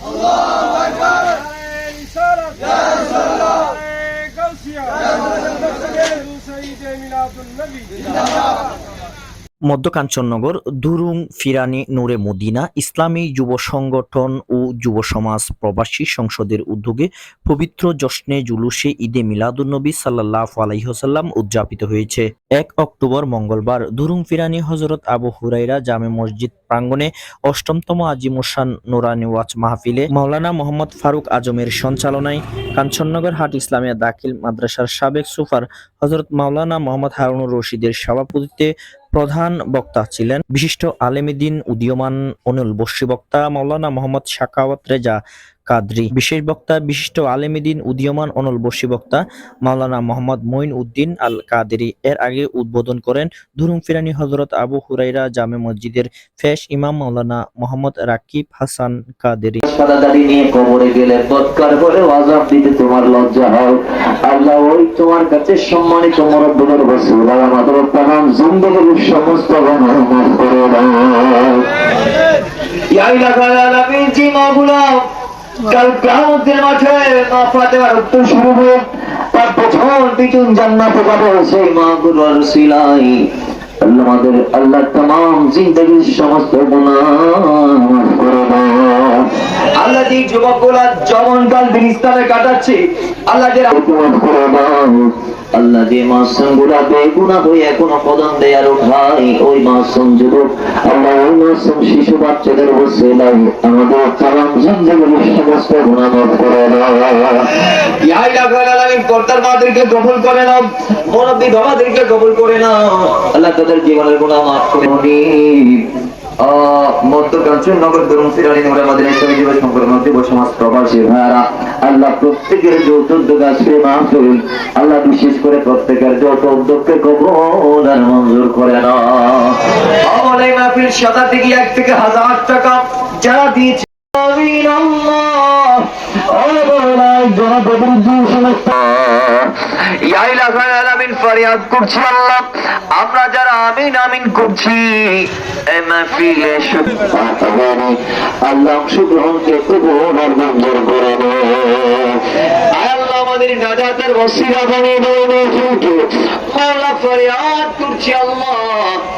মধ্য কাঞ্চননগর দুরুং, ফিরানি, নূরে, মদিনা, ইসলামী যুব সংগঠন ও যুব সমাজ প্রবাসী সংসদের উদ্যোগে পবিত্র জশ্নে জুলুসে ঈদে মিলাদুন্নবী সাল্লাহ আলাইহসাল্লাম উদযাপিত হয়েছে। এক অক্টোবর মঙ্গলবার, দুরুং, ফিরানি হজরত আবু হুরাইরা জামে মসজিদ প্রাঙ্গণে অষ্টমতম আজিমুসান নুরানি ওয়াজ মাহফিলে মৌলানা মোহাম্মদ ফারুক আজমের সঞ্চালনায় কাঞ্চননগর হাট ইসলামিয়া দাখিল মাদ্রাসার সাবেক সুফার হজরত মাওলানা মোহাম্মদ হারুনুর রশিদের সভাপতিত্বে প্রধান বক্তা ছিলেন বিশিষ্ট আলেমিদিন উদীয়মান অনিল বক্তা মাওলানা মোহাম্মদ শাকাওয়াত রেজা কাদরি। বিশেষ বক্তা বিশিষ্ট আলেমিদিন উদীয়মান অনল বর্ষী বক্তা মাওলানা মোহাম্মদ মঈন উদ্দিন আল কাদেরি এর আগে উদ্বোধন করেন ধুরুম ফিরানি হজরত আবু হুরাইরা জামে মসজিদের ফেশ ইমাম মাওলানা মোহাম্মদ রাকিব হাসান কাদেরি। নিয়ে কবরে গেলে বৎকার করে আজাব দিতে তোমার লজ্জা হয়। আল্লাহ ওই তোমার কাছে সম্মানিত মরব্বদের রসুল আর আমাদের তামাম জিন্দগির সমস্ত গুনাহ মাফ করে দাও। ইয়া জি মাওলা কাল কিয়ামতের মাঠে মা ফাতেমার উত্তর শুরু হবে তার প্রথম পিছন জান্নাতে যাবে সেই মা গুরুর সিলাই। আল্লাহ আমাদের আল্লাহ তামাম জিন্দগির সমস্ত গুণা আল্লাহ যে যুবকগুলা জমনকাল ইসলামে কাটাচ্ছে আল্লাহ যে আল্লাহ যে মাসুমগুলা বেগুনা হয়ে এখনও কদম দেয়ার ভাই ওই মাসুম যুবক আল্লাহ ওই মাসুম শিশু বাচ্চাদের বসে আমাদের তামাম জিন্দগির সমস্ত গুনাহ মাফ করে দাও। ইয়া ইলাহাল আলামিন পর্দার মাদেরকে কবুল করে নাও মুরব্বী বাবাদেরকে কবুল করে নাও। আল্লাহ তাদের জীবনের গুনাহ মাফ করে আল্লাহ বিশেষ করে প্রত্যেকের যৌথ উদ্যোগকে কবুল মঞ্জুর করে না। এই মাহফিল থেকে এক থেকে হাজার টাকা? যারা দিয়েছে আলামিন ফরিয়াদ করছি আল্লাহ। আমরা যারা আমিন আমিন করছি মাহফিলে আল্লাহ অংশগ্রহণকে কবুল আর মঞ্জুর করে আল্লাহ আমাদের নাজাতের ওসিলা বানিয়ে দেয় মাহফিলকে ফরিয়াদ করছি আল্লাহ।